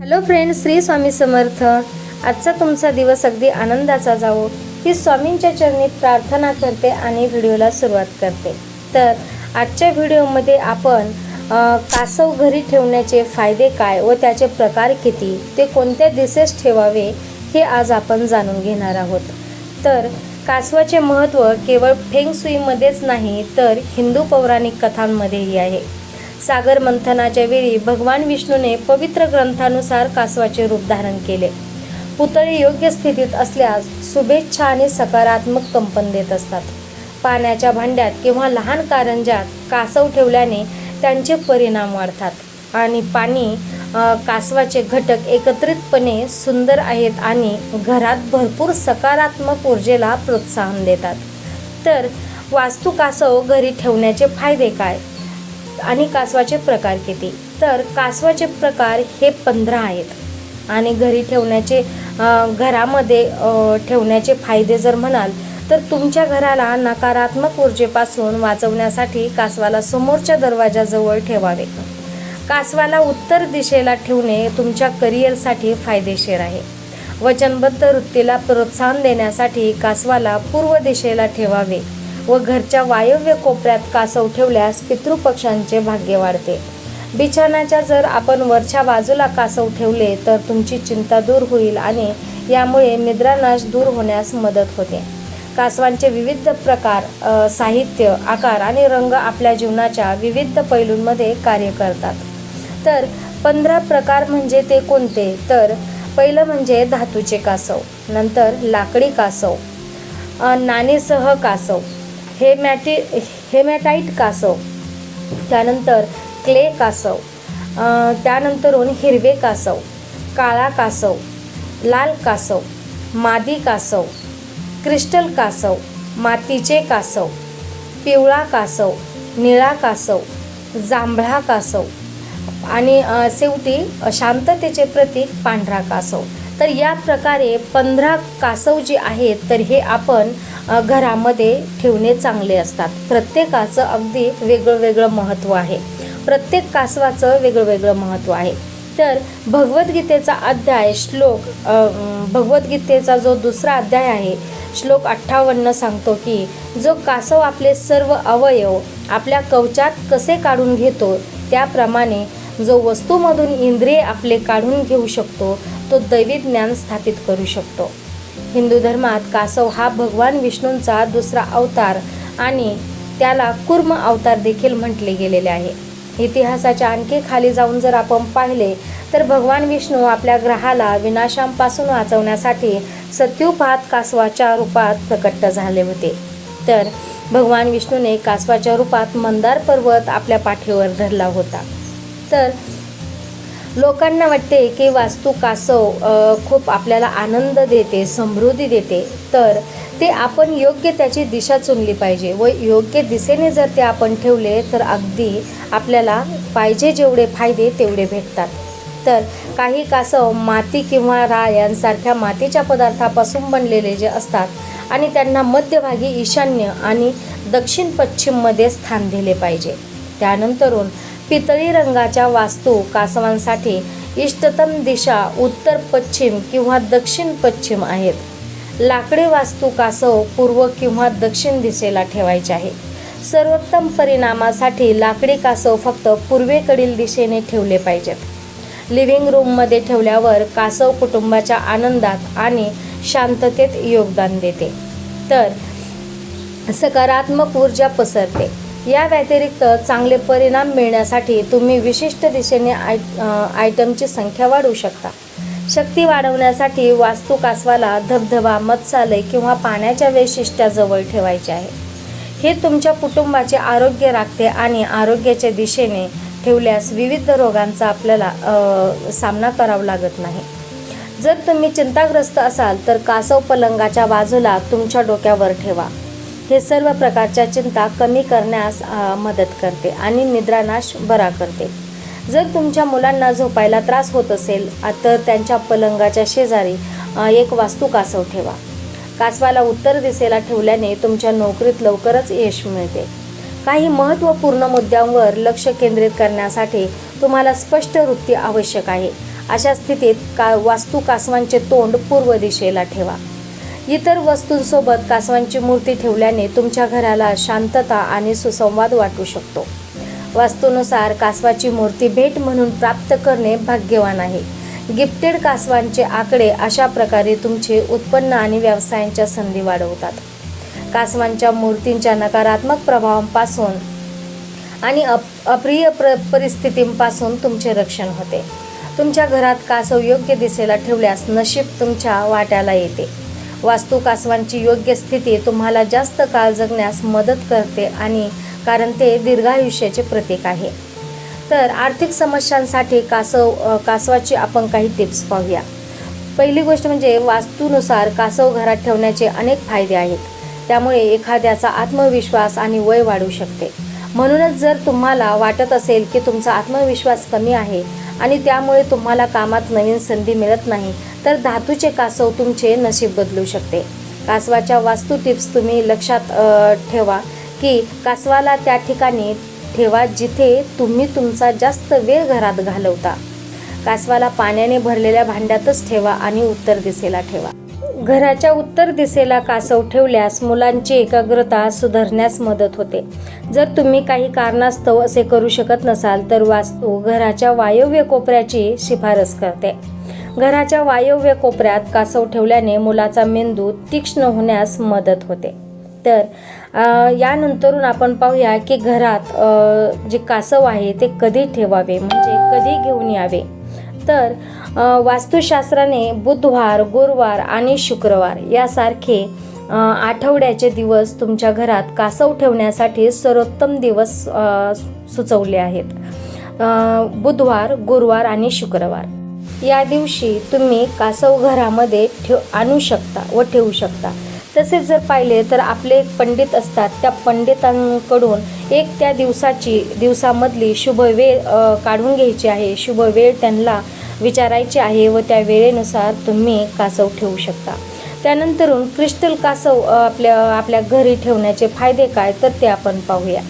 Hello friend Shri Swami Samarth. आजचा तुमचा दिवस अगदी आनंदाचा जावो. ही स्वामींच्या चरणी प्रार्थना करते आणि व्हिडिओला सुरुवात करते. तर आजच्या व्हिडिओमध्ये आपण कासव घरी ठेवण्याचे फायदे काय व त्याचे प्रकार किती ते कोणत्या दिसेस ठेवावे हे आज आपण जाणून घेणार आहोत. तर कासवाचे महत्त्व केवळ फेंग सुईमध्येच नाही तर हिंदू पौराणिक कथांमध्येही आहे. सागर मंथनाच्या वेळी भगवान विष्णूने पवित्र ग्रंथानुसार कासवाचे रूप धारण केले. पुतळे योग्य स्थितीत असल्यास शुभेच्छा आणि सकारात्मक कंपन देत असतात. पाण्याच्या भांड्यात किंवा लहान कारंज्यात कासव ठेवल्याने त्यांचे परिणाम वाढतात आणि पाणी कासवाचे घटक एकत्रितपणे सुंदर आहेत आणि घरात भरपूर सकारात्मक ऊर्जेला प्रोत्साहन देतात. तर वास्तू कासव घरी ठेवण्याचे फायदे काय? आणि कासवाचे प्रकार किती? तर कासवाचे प्रकार हे पंधरा आहेत. आणि घरी ठेवण्याचे घरामध्ये ठेवण्याचे फायदे जर म्हणाल तर तुमच्या घराला नकारात्मक ऊर्जेपासून वाचवण्यासाठी कासवाला समोरच्या दरवाजाजवळ ठेवावे. कासवाला उत्तर दिशेला ठेवणे तुमच्या करिअरसाठी फायदेशीर आहे. वचनबद्ध वृत्तीला प्रोत्साहन देण्यासाठी कासवाला पूर्व दिशेला ठेवावे. व घरच्या वायव्य कोपऱ्यात कासव ठेवल्यास पितृपक्षांचे भाग्य वाढते. बिछाण्याच्या जर आपण वरच्या बाजूला कासव ठेवले तर तुमची चिंता दूर होईल आणि यामुळे निद्रानाश दूर होण्यास मदत होते. कासवांचे विविध प्रकार साहित्य आकार आणि रंग आपल्या जीवनाच्या विविध पैलूंमध्ये कार्य करतात. तर पंधरा प्रकार म्हणजे ते कोणते? तर पहिलं म्हणजे धातूचे कासव नंतर लाकडी कासव नाणेसह कासव. हेमॅटी हेमॅटाईट कासव त्यानंतर क्ले कासव त्यानंतरून हिरवे कासव काळा कासव लाल कासव मादी कासव क्रिस्टल कासव मातीचे कासव पिवळा कासव निळा कासव जांभळा कासव आणि शेवटी शांततेचे प्रतीक पांढरा कासव. तर या प्रकारे पंधरा कासव जे आहेत तर हे आपण घरामध्ये ठेवणे चांगले असतात. प्रत्येकाचं अगदी वेगळं वेगळं महत्त्व आहे. प्रत्येक कासवाचं वेगळं वेगळं महत्त्व आहे. तर भगवद्गीतेचा अध्याय श्लोक भगवद्गीतेचा जो दुसरा अध्याय आहे श्लोक अठ्ठावन्न सांगतो की जो कासव आपले सर्व अवयव आपल्या कवचात कसे काढून घेतो त्याप्रमाणे जो वस्तूमधून इंद्रिय आपले काढून घेऊ शकतो तो दैवी ज्ञान स्थापित करू शकतो. हिंदू धर्मात कासव हा भगवान विष्णूंचा दुसरा अवतार आणि त्याला कुर्म अवतार देखील म्हटले गेलेले आहे. इतिहासाच्या आणखी खाली जाऊन जर आपण पाहिले तर भगवान विष्णू आपल्या ग्रहाला विनाशांपासून वाचवण्यासाठी सत्युपात कासवाच्या रूपात प्रकट झाले होते. तर भगवान विष्णूने कासवाच्या रूपात मंदार पर्वत आपल्या पाठीवर धरला होता. तर लोकांना वाटते की वास्तू कासव खूप आपल्याला आनंद देते समृद्धी देते. तर ते आपण योग्य त्याची दिशा चुनली पाहिजे व योग्य दिशेने जर ते आपण ठेवले तर अगदी आपल्याला पाहिजे जेवढे फायदे तेवढे भेटतात. तर काही कासव माती किंवा राळ यांसारख्या मातीच्या पदार्थापासून बनलेले जे असतात आणि त्यांना मध्यभागी ईशान्य आणि दक्षिण पश्चिममध्ये स्थान दिले पाहिजे. त्यानंतरून पितळी रंगाच्या वास्तू कासवांसाठी इष्टतम दिशा उत्तर पश्चिम किंवा दक्षिण पश्चिम आहेत. लाकडी वास्तू कासव पूर्व किंवा दक्षिण दिशेला ठेवायचे आहे. सर्वोत्तम परिणामासाठी लाकडी कासव फक्त पूर्वेकडील दिशेने ठेवले पाहिजेत. लिव्हिंग रूममध्ये ठेवल्यावर कासव कुटुंबाच्या आनंदात आणि शांततेत योगदान देते. तर सकारात्मक ऊर्जा पसरते. या व्यतिरिक्त चांगले परिणाम मिळण्यासाठी तुम्ही विशिष्ट दिशेने आय आयटमची संख्या वाढवू शकता. शक्ती वाढवण्यासाठी वास्तू कासवाला धबधबा मत्स्यालय किंवा पाण्याच्या वैशिष्ट्याजवळ ठेवायचे आहे. हे तुमच्या कुटुंबाचे आरोग्य राखते आणि आरोग्याच्या दिशेने ठेवल्यास विविध रोगांचा आपल्याला सामना करावा लागत नाही. जर तुम्ही चिंताग्रस्त असाल तर कासव पलंगाच्या बाजूला तुमच्या डोक्यावर ठेवा. हे सर्व प्रकारच्या चिंता कमी करण्यास मदत करते आणि निद्रानाश बरा करते. जर तुमच्या मुलांना झोपायला त्रास होत असेल तर त्यांच्या पलंगाच्या शेजारी एक वास्तू कासव ठेवा. कासवाला उत्तर दिशेला ठेवल्याने तुमच्या नोकरीत लवकरच यश मिळते. काही महत्त्वपूर्ण मुद्द्यांवर लक्ष केंद्रित करण्यासाठी तुम्हाला स्पष्ट वृत्ती आवश्यक आहे. अशा स्थितीत का वास्तू कासवांचे तोंड पूर्व दिशेला ठेवा. इतर वस्तूंसोबत कासवांची मूर्ती ठेवल्याने तुमच्या घराला शांतता आणि सुसंवाद वाटू शकतो. वास्तूनुसार कासवाची मूर्ती भेट म्हणून प्राप्त करणे भाग्यवान आहे. गिफ्टेड कासवांचे आकडे अशा प्रकारे तुमचे उत्पन्न आणि व्यवसायांच्या संधी वाढवतात. कासवांच्या मूर्तींच्या नकारात्मक प्रभावांपासून आणि अप अप्रिय प्र परिस्थितींपासून तुमचे रक्षण होते. तुमच्या घरात कासव योग्य दिशेला ठेवल्यास नशीब तुमच्या वाट्याला येते. वास्तू कासवांची योग्य स्थिती तुम्हाला जास्त काळ जगण्यास मदत करते आणि कारण ते दीर्घायुष्याचे प्रतीक आहे. तर आर्थिक समस्यांसाठी कासव कासवाची आपण काही टिप्स पाहूया. पहिली गोष्ट म्हणजे वास्तूनुसार कासव घरात ठेवण्याचे अनेक फायदे आहेत. त्यामुळे एखाद्याचा आत्मविश्वास आणि वय वाढू शकते. म्हणूनच जर तुम्हाला वाटत असेल की तुमचा आत्मविश्वास कमी आहे आणि त्यामुळे तुम्हाला कामात नवीन संधी मिळत नाही तर धातूचे कासव तुमचे नशीब बदलू शकते. कासवाच्या वास्तू टिप्स तुम्ही लक्षात ठेवा की कासवाला त्या ठिकाणी ठेवा जिथे तुम्ही तुमचा जास्त वेळ घरात घालवता. कासवाला पाण्याने भरलेल्या भांड्यातच ठेवा आणि उत्तर दिशेला ठेवा. घराच्या उत्तर दिशेला कासव ठेवल्यास मुलांची एकाग्रता सुधारण्यास मदत होते. जर तुम्ही काही कारणास्तव असे करू शकत नसाल तर वास्तू घराच्या वायव्य कोपऱ्याची शिफारस करते. घराच्या वायव्य कोपऱ्यात कासव ठेवल्याने मुलाचा मेंदू तीक्ष्ण होण्यास मदत होते. तर यानंतरून आपण पाहूया की घरात जे कासव आहे ते कधी ठेवावे? म्हणजे कधी घेऊन यावे? तर वास्तुशास्त्राने बुधवार गुरुवार आणि शुक्रवार यासारखे आठवड्याचे दिवस तुमच्या घरात कासव ठेवण्यासाठी सर्वोत्तम दिवस सुचवले आहेत. बुधवार गुरुवार आणि शुक्रवार. या दिवशी तुम्ही कासव घरामध्ये ठेव आणू शकता व ठेवू शकता. तसेच जर पाहिले तर आपले पंडित असतात. त्या पंडितांकडून एक त्या दिवसाची दिवसामधली शुभ वेळ काढून घ्यायची आहे. शुभ वेळ त्यांना विचारायची आहे व त्या वेळेनुसार तुम्ही कासव ठेवू शकता. त्यानंतरून क्रिस्टल कासव आपल्या आपल्या घरी ठेवण्याचे फायदे काय तर ते आपण पाहूया.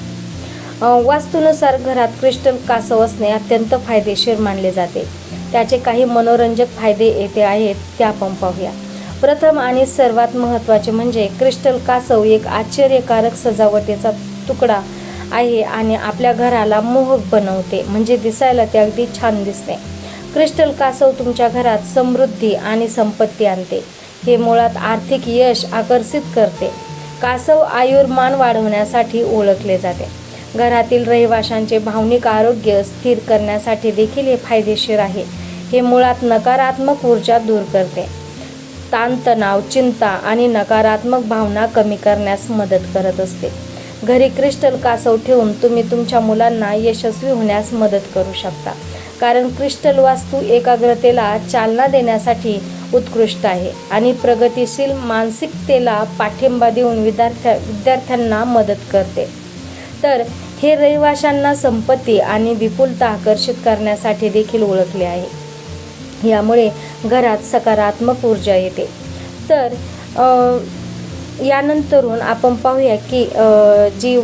वास्तूनुसार घरात क्रिस्टल कासव असणे अत्यंत फायदेशीर मानले जाते. त्याचे काही मनोरंजक फायदे येथे आहेत ते आपण पाहूया. प्रथम आणि सर्वात महत्त्वाचे म्हणजे क्रिस्टल कासव एक आश्चर्यकारक सजावटीचा तुकडा आहे आणि आपल्या घराला मोहक बनवते म्हणजे दिसायला ते अगदी छान दिसते. क्रिस्टल कासव तुमच्या घरात समृद्धी आणि संपत्ती आणते. हे मुळात आर्थिक यश आकर्षित करते. कासव आयुर्मान वाढवण्यासाठी ओळखले जाते. घरातील रहिवाशांचे भावनिक आरोग्य स्थिर करण्यासाठी देखील हे फायदेशीर आहे. हे मुळात नकारात्मक ऊर्जा दूर करते. ताणतणाव चिंता आणि नकारात्मक भावना कमी करण्यास मदत करत असते. घरी क्रिस्टल कासव ठेवून तुम्ही तुमच्या मुलांना यशस्वी होण्यास मदत करू शकता. कारण क्रिस्टल वास्तू एकाग्रतेला चालना देण्यासाठी उत्कृष्ट आहे आणि प्रगतिशील मानसिकतेला पाठिंबा देऊन विद्यार्थ्या विद्यार्थ्यांना मदत करते. तर हे रहिवाशांना संपत्ती आणि विपुलता आकर्षित करण्यासाठी देखील ओळखले आहे. यामुळे घरात सकारात्मक ऊर्जा येते. तर यानंतरून आपण पाहूया की जी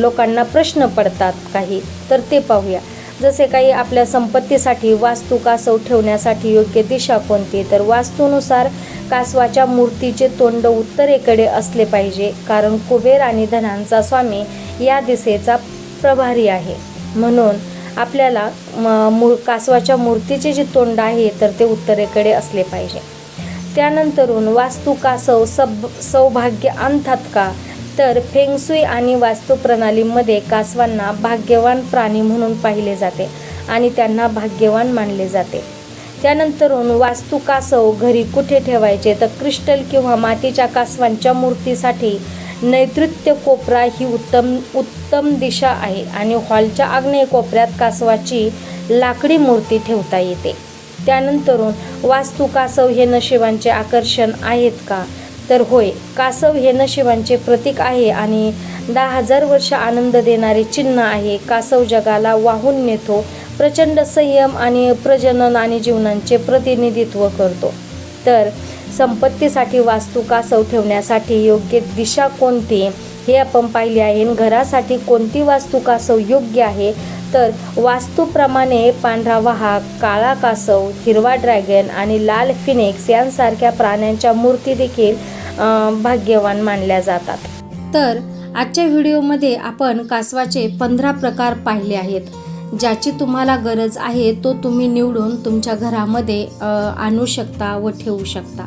लोकांना प्रश्न पडतात काही तर ते पाहूया. जसे काही आपल्या संपत्तीसाठी वास्तू कासव ठेवण्यासाठी योग्य दिशा कोणती तर वास्तूनुसार कासवाच्या मूर्तीचे तोंड उत्तरेकडे असले पाहिजे कारण कुबेर आणि धनांचा स्वामी या दिशेचा प्रभारी आहे. म्हणून आपल्याला म- कासवाच्या मूर्तीचे जे तोंड आहे तर ते उत्तरेकडे असले पाहिजे. त्यानंतरून वास्तू कासव सब सौभाग्य आणतात का? तर फेंगसुई आणि वास्तुप्रणालीमध्ये कासवांना भाग्यवान प्राणी म्हणून पाहिले जाते आणि त्यांना भाग्यवान मानले जाते. त्यानंतरून वास्तू कासव घरी कुठे ठेवायचे? तर क्रिस्टल किंवा मातीच्या कासवांच्या मूर्तीसाठी नैऋत्य कोपरा ही उत्तम उत्तम दिशा आहे आणि हॉलच्या आग्नेय कोपऱ्यात कासवाची लाकडी मूर्ती ठेवता येते. त्यानंतरून वास्तू कासव हे नशिबांचे आकर्षण आहेत का? तर होय कासव हे नशिबांचे प्रतीक आहे आणि दहा हजार वर्ष आनंद देणारे चिन्ह आहे. कासव जगाला वाहून नेतो प्रचंड संयम आणि प्रजनन आणि जीवनांचे प्रतिनिधित्व करतो. तर संपत्तीसाठी वास्तू कासव ठेवण्यासाठी योग्य दिशा कोणती? हे आपण पाहिले आहे. आणि घरासाठी कोणती वास्तू कासव योग्य आहे? तर वास्तूप्रमाणे पांढरा वाहक काळा कासव हिरवा ड्रॅगन आणि लाल फिनिक्स यांसारख्या प्राण्यांच्या मूर्ती देखील भाग्यवान मानल्या जातात. तर आजच्या व्हिडिओमध्ये आपण कासवाचे पंधरा प्रकार पाहिले आहेत. ज्याची तुम्हाला गरज आहे तो तुम्ही निवडून तुमच्या घरामध्ये आणू शकता व ठेवू शकता.